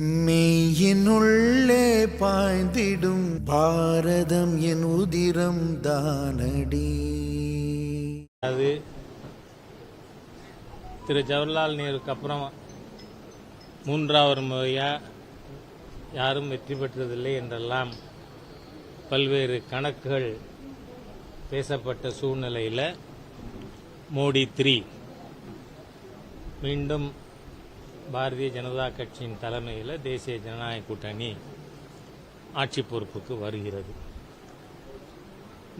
மெய்யினுள்ளே பாய்ந்திடும் பாரதம் என் உதிரம் தானடி. அது திரு ஜவஹர்லால் நேருக்கு அப்புறம் மூன்றாவது முறையாக யாரும் வெற்றி பெற்றதில்லை என்றெல்லாம் பல்வேறு கணக்குகள் பேசப்பட்ட சூழ்நிலையில் மோடி த்ரீ மீண்டும் பாரதிய ஜனதா கட்சியின் தலைமையில் தேசிய ஜனநாயக கூட்டணி ஆட்சி பொறுப்புக்கு வருகிறது.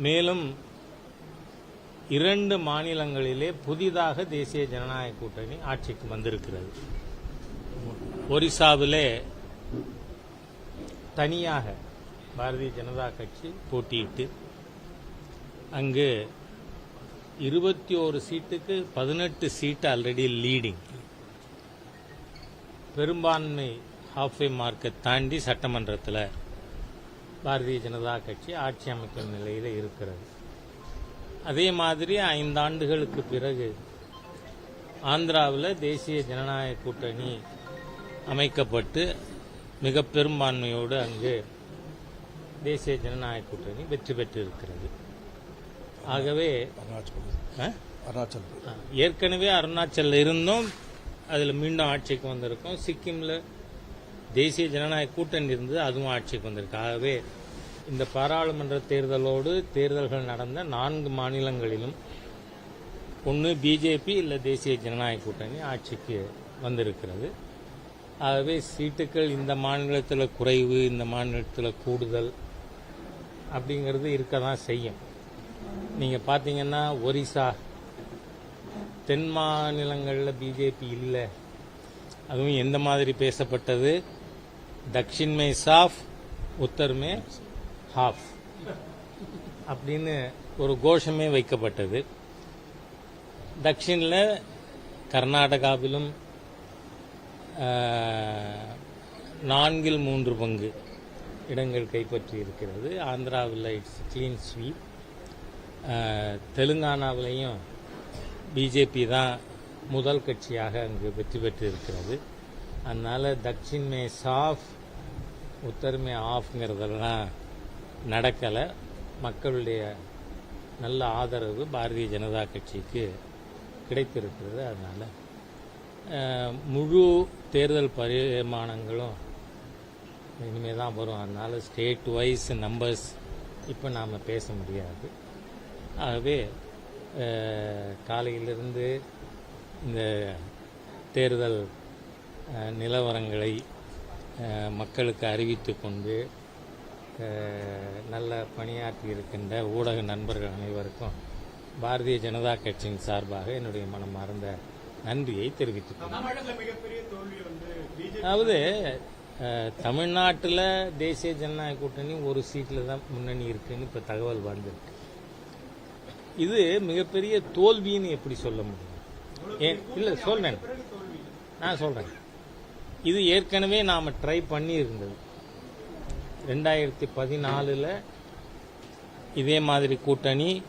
மேலும் இரண்டு மாநிலங்களிலே புதிதாக தேசிய ஜனநாயக கூட்டணி ஆட்சிக்கு வந்திருக்கிறது. ஒரிசாவிலே தனியாக பாரதிய ஜனதா கட்சி போட்டியிட்டு அங்கு இருபத்தி ஓரு சீட்டுக்கு பதினெட்டு சீட்டு ஆல்ரெடி லீடிங் பெரும்பான்மை ஹாஃப் மார்க்கை தாண்டி சட்டமன்றத்தில் பாரதிய ஜனதா கட்சி ஆட்சி அமைக்கும் நிலையில் இருக்கிறது. அதே மாதிரி ஐந்தாண்டுகளுக்கு பிறகு ஆந்திராவில் தேசிய ஜனநாயக கூட்டணி அமைக்கப்பட்டு மிக பெரும்பான்மையோடு அங்கு தேசிய ஜனநாயக கூட்டணி வெற்றி பெற்று இருக்கிறது ஆகவே? அருணாச்சல் ஏற்கனவே அருணாச்சல்ல இருந்தும் அதில் மீண்டும் ஆட்சிக்கு வந்திருக்கோம். சிக்கிமில் தேசிய ஜனநாயக கூட்டணி இருந்தது அதுவும் ஆட்சிக்கு வந்திருக்கு. ஆகவே இந்த பாராளுமன்ற தேர்தலோடு தேர்தல்கள் நடந்த நான்கு மாநிலங்களிலும் ஒன்று பிஜேபி இல்லை தேசிய ஜனநாயக கூட்டணி ஆட்சிக்கு வந்திருக்கிறது. ஆகவே சீட்டுகள் இந்த மாநிலத்தில் குறைவு இந்த மாநிலத்தில் கூடுதல் அப்படிங்கிறது இருக்க தான் செய்யும். நீங்கள் பார்த்தீங்கன்னா ஒரிசா தென் மாநிலங்களில் பிஜேபி இல்லை. அதுவும் எந்த மாதிரி பேசப்பட்டது? தக்ஷின் மே சாஃப் உத்தர் மே ஹாஃப். அப்படின்னு ஒரு கோஷமே வைக்கப்பட்டது. தக்ஷினில் கர்நாடகாவிலும் நான்கில் மூன்று பங்கு இடங்கள் கைப்பற்றி இருக்கிறது ஆந்திராவில் இட்ஸ் க்ளீன் ஸ்வீப் தெலுங்கானாவிலையும் பிஜேபி தான் முதல் கட்சியாக அங்கு வெற்றி பெற்று இருக்கிறது அதனால் தக்ஷின் மே சாஃப் உத்தர் மே ஆஃப்ங்கிறதெல்லாம் நடக்கலை. மக்களுடைய நல்ல ஆதரவு பாரதிய ஜனதா கட்சிக்கு கிடைத்திருக்கிறது. அதனால் முழு தேர்தல் பரிமாணங்களும் இனிமேல் தான் வரும். அதனால் ஸ்டேட் வைஸ் நம்பர்ஸ் இப்போ நாம் பேச முடியாது. ஆகவே காலையிலிருந்து இந்த தேர்தல் நிலவரங்களை மக்களுக்கு அறிவித்து கொண்டு நல்ல பணியாற்றி இருக்கின்ற ஊடக நண்பர்கள் அனைவருக்கும் பாரதிய ஜனதா கட்சியின் சார்பாக என்னுடைய மனமார்ந்த நன்றியை தெரிவித்துக் கொள்கிறேன். அதாவது தமிழ்நாட்டில் தேசிய ஜனநாயக கூட்டணி ஒரு சீட்டில் தான் முன்னணி இருக்குன்னு இப்போ தகவல் வந்திருக்கு. இது மிகப்பெரிய தோல்வின்னு எப்படி சொல்ல முடியும்? ஏன் இல்லை சொல்றேன் நான் சொல்றேன். இது ஏற்கனவே நாம் ட்ரை பண்ணி இருந்தது ரெண்டாயிரத்தி பதினாலில் இதே மாதிரி கூட்டணி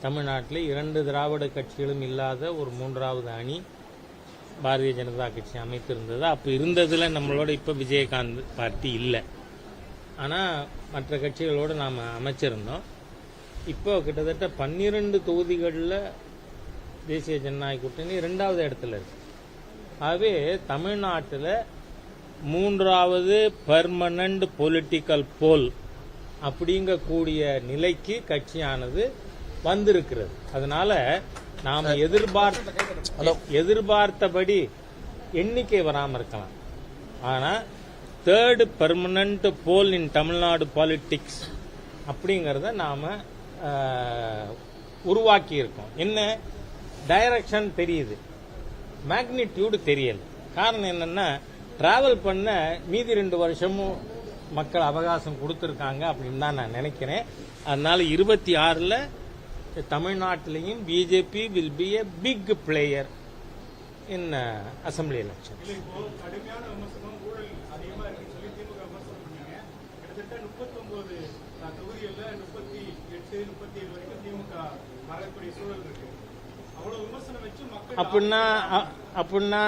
தமிழ்நாட்டில் இரண்டு திராவிட கட்சிகளும் இல்லாத ஒரு மூன்றாவது அணி பாரதிய ஜனதா கட்சி அமைத்திருந்தது. அப்போ இருந்ததில் நம்மளோட இப்போ விஜயகாந்த் பார்ட்டி இல்லை. ஆனால் மற்ற கட்சிகளோடு நாம் அமைச்சிருந்தோம். இப்போ கிட்டத்தட்ட பன்னிரண்டு தொகுதிகளில் தேசிய ஜனநாயக கூட்டணி ரெண்டாவது இடத்துல இருக்கு. ஆகவே தமிழ்நாட்டில் மூன்றாவது பெர்மனண்ட் பொலிட்டிக்கல் போல் அப்படிங்கக்கூடிய நிலைக்கு கட்சியானது வந்திருக்கிறது. அதனால நாம் எதிர்பார்த்த எதிர்பார்த்தபடி எண்ணிக்கை வராமல் இருக்கலாம். ஆனா third permanent pole in Tamil Nadu politics அப்படிங்கிறத நாம உருவாக்கி இருக்கோம் என்ன? டைரக்ஷன் தெரியுது. மேக்னிடியூடு தெரியல. காரணம் என்னன்னா டிராவல் பண்ண மீதி ரெண்டு வருஷமும் மக்கள் அவகாசம் கொடுத்துருக்காங்க அப்படின்னு தான் நான் நினைக்கிறேன். அதனால இருபத்தி ஆறில் தமிழ்நாட்டிலையும் BJP will be a big player in assembly election முப்பத்தி எட்டு முப்பத்தி ஏழு வரைக்கும் திமுக வரக்கூடிய சூழல் இருக்கு அப்படின்னா அப்படின்னா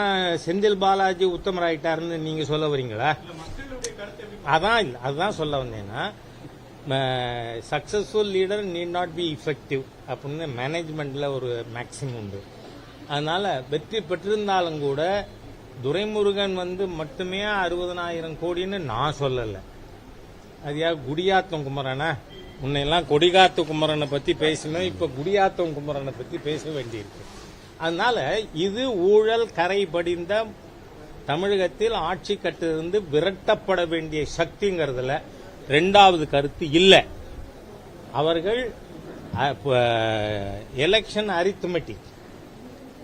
செந்தில் பாலாஜி உத்தமராயிட்டாருன்னு நீங்க சொல்ல வரீங்களா? அதான் அதுதான் சொல்ல வந்தேன்னா successful leader need not be effective அப்படின்னு மேனேஜ்மெண்ட்ல ஒரு மேக்சிமம் உண்டு. அதனால வெற்றி பெற்றிருந்தாலும் கூட துரைமுருகன் வந்து மட்டுமே அறுபதனாயிரம் கோடின்னு நான் சொல்லலை. அது யார்? குடியாத்தம் குமரனா? முன்னெல்லாம் கொடிகாத்து குமரனை பத்தி பேசணும் இப்ப குடியாத்தம் குமரனை பத்தி பேச வேண்டியிருக்கு. அதனால இது ஊழல் கரை படிந்த தமிழகத்தில் ஆட்சி கட்டிலிருந்து விரட்டப்பட வேண்டிய சக்திங்கிறதுல ரெண்டாவது கருத்து இல்லை. அவர்கள் எலெக்ஷன் அரித்மெட்டிக்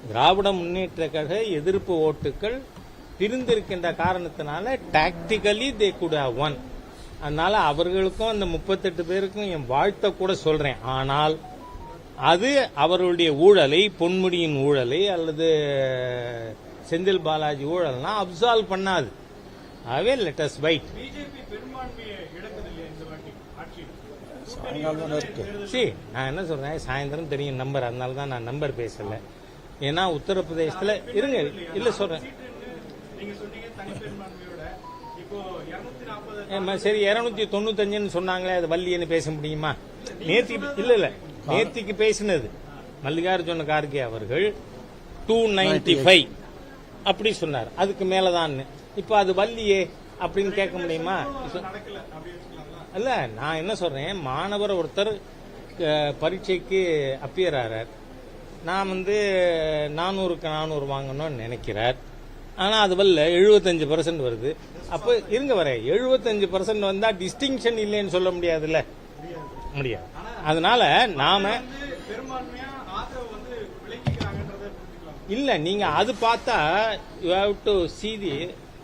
திராவிட முன்னேற்ற கழக எதிர்ப்பு ஓட்டுகள் பிரிந்திருக்கின்ற காரணத்தினால tactically they could have won அதனால அவர்களுக்கும் அந்த முப்பத்தெட்டு பேருக்கும் என் வாழ்த்த கூட சொல்றேன். ஆனால் அது அவர்களுடைய ஊழலை பொன்முடியின் ஊழலை அல்லது செந்தில் பாலாஜி ஊழல்னா அப்சால்வ் பண்ணாது. ஆகவே லெட்டஸ் வைட் பிஜேபி பெரும்பான்மையை இழக்குது இல்லையா இந்த வாட்டி ஆட்சியில். சாயங்காலம் இருக்கு. சி நான் என்ன சொல்றேன்? சாயந்தரம் தெரியும் நம்பர் அதனால தான் நான் நம்பர் பேசல. ஏன்னா உத்தரப்பிரதேசத்துல இருங்க இல்ல சொல்றேன். ஏம்மா, சரி இருநூத்தி தொண்ணூத்தஞ்சுன்னு சொன்னாங்களே அது வள்ளின்னு பேச முடியுமா? நேத்தி இல்ல இல்ல நேத்திக்கு பேசினது. மல்லிகார்ஜுன கார்கே அவர்கள் டூ நைன்டி ஃபைவ் அப்படி சொன்னார். அதுக்கு மேலதான். இப்ப அது வள்ளியே அப்படின்னு கேட்க முடியுமா? இல்ல நான் என்ன சொல்றேன்? மாணவர் ஒருத்தர் பரீட்சைக்கு அப்பியர் ஆறார். நான் வந்து நானூறுக்கு நானூறு வாங்கணும்னு நினைக்கிறார். ஆனால் அது வரல எழுபத்தஞ்சு பர்சன்ட் வருது. அப்போ இருங்க வரேன் எழுபத்தஞ்சு பர்சன்ட் வந்தா டிஸ்டிங்ஷன் இல்லைன்னு சொல்ல முடியாதுல்ல? முடியாது. அதனால நாம இல்லை நீங்கள் இல்ல நீங்க அது பார்த்தா you have to see the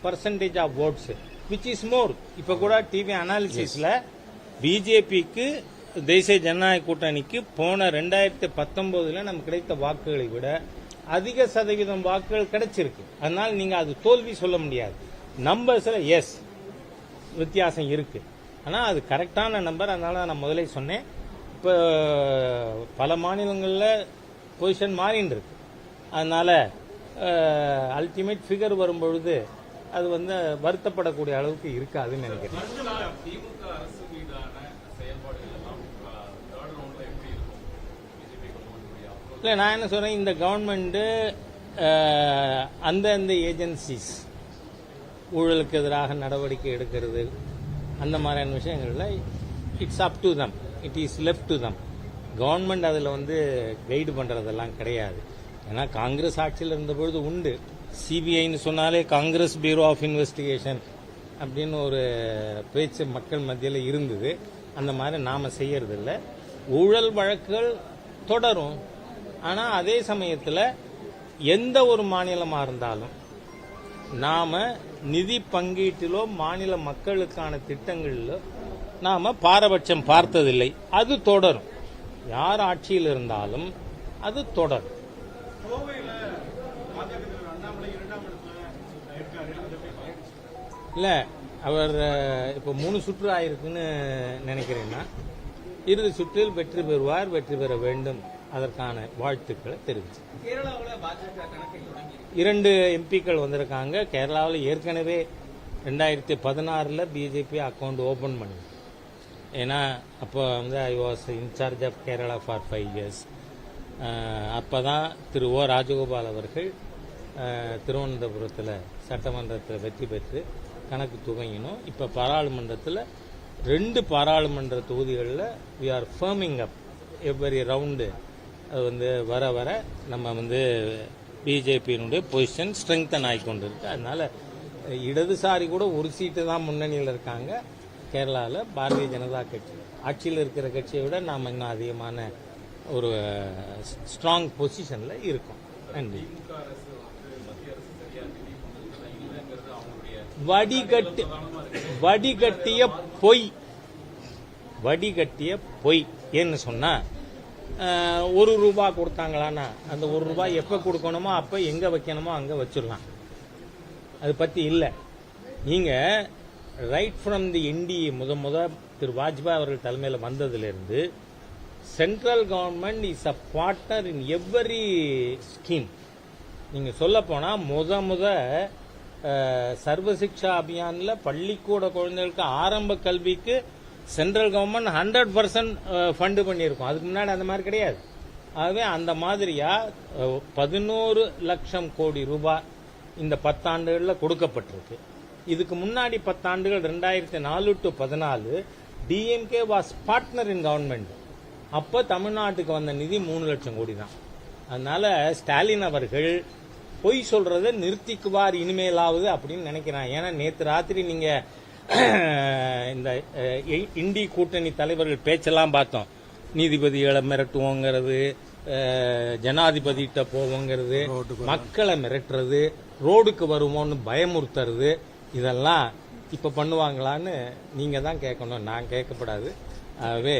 percentage of votes which is more இப்ப கூட டிவி அனாலிசிஸ்ல பிஜேபிக்கு தேசிய ஜனநாயக கூட்டணிக்கு போன ரெண்டாயிரத்தி பத்தொன்பதுல நமக்கு கிடைத்த வாக்குகளை விட அதிக சதவீதம் வாக்குகள் கிடைச்சிருக்கு. அதனால நீங்க அது தோல்வி சொல்ல முடியாது. நம்பர்ஸ்ல எஸ் வித்தியாசம் இருக்கு. ஆனா அது கரெக்டான நம்பர் அதனால நான் முதலே சொன்னேன். இப்போ பல மாநிலங்களில் பொசிஷன் மாறின்னு இருக்கு அதனால அல்டிமேட் ஃபிகர் வரும்பொழுது அது வந்து வருத்தப்படக்கூடிய அளவுக்கு இருக்காதுன்னு நினைக்கிறேன் திமுக அரசு மீதான செயல்பாடுகள் எல்லாம் தேர்ட் ரவுண்ட்ல எப்படி இருக்கும் பிஜேபி கொண்டு வரக்கூடிய approach இல்லை நான் என்ன சொல்கிறேன் இந்த கவர்மெண்ட்டு அந்தந்த ஏஜென்சிஸ் ஊழலுக்கு எதிராக நடவடிக்கை எடுக்கிறது. அந்த மாதிரியான விஷயங்களில் it's up to them it is left to them government அதில் வந்து கைடு பண்ணுறதெல்லாம் கிடையாது. ஏன்னா காங்கிரஸ் ஆட்சியில் இருந்தபொழுது உண்டு. சிபிஐன்னு சொன்னாலே காங்கிரஸ் பியூரோ ஆஃப் இன்வெஸ்டிகேஷன் அப்படின்னு ஒரு பேச்சு மக்கள் மத்தியில் இருந்தது. அந்த மாதிரி நாம் செய்யறதில்ல. ஊழல் வழக்குகள் தொடரும். ஆனால் அதே சமயத்தில் எந்த ஒரு மாநிலமாக இருந்தாலும் நாம நிதி பங்கீட்டிலோ மாநில மக்களுக்கான திட்டங்களிலோ நாம பாரபட்சம் பார்த்ததில்லை. அது தொடரும். யார் ஆட்சியில் இருந்தாலும் அது தொடரும்? இல்ல அவர் இப்ப மூணு சுற்று ஆயிருக்குன்னு நினைக்கிறேன்னா இறுதி சுற்றில் வெற்றி பெறுவார் வெற்றி பெற வேண்டும். அதற்கான வாழ்த்துக்களை தெரிவிச்சு. இரண்டு எம்பிக்கள் வந்திருக்காங்க. கேரளாவில் ஏற்கனவே ரெண்டாயிரத்தி பதினாறில் பிஜேபி அக்கௌண்ட் ஓபன் பண்ணி. ஏன்னா அப்போ வந்து I was in charge of Kerala for five years அப்போ தான் திரு ஓ ராஜகோபால் அவர்கள் திருவனந்தபுரத்தில் சட்டமன்றத்தில் வெற்றி பெற்று கணக்கு துவங்கினோம். இப்போ பாராளுமன்றத்தில் ரெண்டு பாராளுமன்ற தொகுதிகளில் we are firming up every round அது வந்து வர வர நம்ம வந்து பிஜேபியினுடைய பொசிஷன் ஸ்ட்ரெங்தன் ஆகிக்கொண்டு இருக்கு அதனால அதனால் இடதுசாரி கூட ஒரு சீட்டு தான் முன்னணியில் இருக்காங்க. கேரளாவில் பாரதிய ஜனதா கட்சி. ஆட்சியில் இருக்கிற கட்சியை விட நாம் இன்னும் அதிகமான ஒரு ஸ்ட்ராங் பொசிஷனில் இருக்கோம். நன்றி. வடிகட்டி வடிகட்டிய பொய். வடிகட்டிய பொய். ஏன்னு சொன்னா ஒரு ரூபா கொடுத்தாங்களான்னா அந்த ஒரு ரூபாய் எப்போ கொடுக்கணுமோ அப்போ எங்கே வைக்கணுமோ அங்கே வச்சிடலாம். அது பற்றி இல்லை. நீங்கள் ரைட் ஃப்ரம் தி என்டிஏ முத முத திரு வாஜ்பாய் அவர்கள் தலைமையில் வந்ததுலேருந்து central government is a partner in every scheme நீங்கள் சொல்லப்போனால் முத முத சர்வசிக்ஷா அபியானில் பள்ளிக்கூட குழந்தைகளுக்கு ஆரம்ப கல்விக்கு central government hundred percent fund பண்ணியிருக்கோம். அதுக்கு முன்னாடி அந்த மாதிரி கிடையாது. ஆகவே அந்த மாதிரியா பதினோரு லட்சம் கோடி ரூபாய் இந்த பத்தாண்டுகளில் கொடுக்கப்பட்டிருக்கு. இதுக்கு முன்னாடி பத்தாண்டுகள் ரெண்டாயிரத்தி நாலு டு பதினாலு DMK was partner in government அப்போ தமிழ்நாட்டுக்கு வந்த நிதி மூணு லட்சம் கோடி தான். அதனால ஸ்டாலின் அவர்கள் பொய் சொல்றதை நிறுத்திக்குவார் இனிமேலாவது அப்படின்னு நினைக்கிறான். ஏன்னா நேற்று ராத்திரி நீங்கள் இந்த அஹ், இ- இண்டி கூட்டணி தலைவர்கள் பேச்செல்லாம் பார்த்தோம். நீதிபதிகளை மிரட்டுவோங்கிறது ஜனாதிபதிகிட்ட போவோங்கிறது மக்களை மிரட்டுறது ரோடுக்கு வருவோம்னு பயமுறுத்துறது இதெல்லாம் இப்ப பண்ணுவாங்களான்னு நீங்க தான் கேட்கணும். நான் கேட்கப்படாது. ஆகவே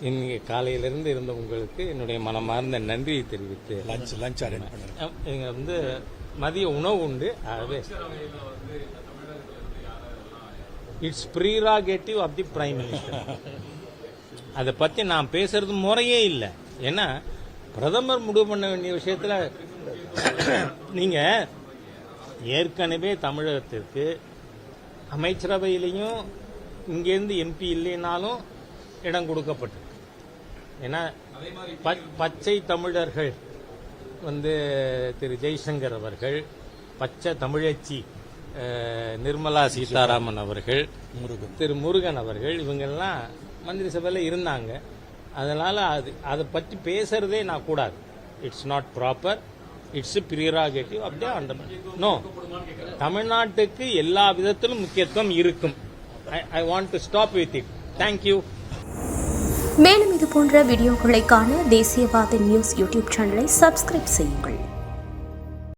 இன்னைக்கு காலையிலிருந்து இருந்த உங்களுக்கு என்னுடைய மனமார்ந்த நன்றியை தெரிவித்து லஞ்ச் லஞ்ச் அரேஞ்ச் பண்ணுறேன் இங்க வந்து மதிய உணவு உண்டு. ஆகவே it's prerogative of the prime minister அதை பற்றி நான் பேசுறது முறையே இல்லை. ஏன்னா பிரதமர் முடிவு பண்ண வேண்டிய விஷயத்தில் நீங்கள் ஏற்கனவே தமிழகத்திற்கு அமைச்சரவையிலையும் இங்கேருந்து எம்பி இல்லைனாலும் இடம் கொடுக்கப்பட்டிருக்கு ஏன்னா ப- பச்சை தமிழர்கள் வந்து திரு ஜெய்சங்கர் அவர்கள் பச்சை தமிழச்சி நிர்மலா சீதாராமன் அவர்கள் முருகன். திரு முருகன் அவர்கள் இவங்கெல்லாம் மந்திரி சபையில் இருந்தாங்க. அதனால அது அதை பற்றி பேசுறதே நான் கூடாது. It's not proper it's prerogative அப்படியே அந்த நோ தமிழ்நாட்டுக்கு எல்லா விதத்திலும் முக்கியத்துவம் இருக்கும். I want to stop with it thank you மேலும் இது போன்ற வீடியோக்களை காண தேசியவாத நியூஸ் யூடியூப் சேனலை சப்ஸ்கிரைப் செய்யுங்கள்.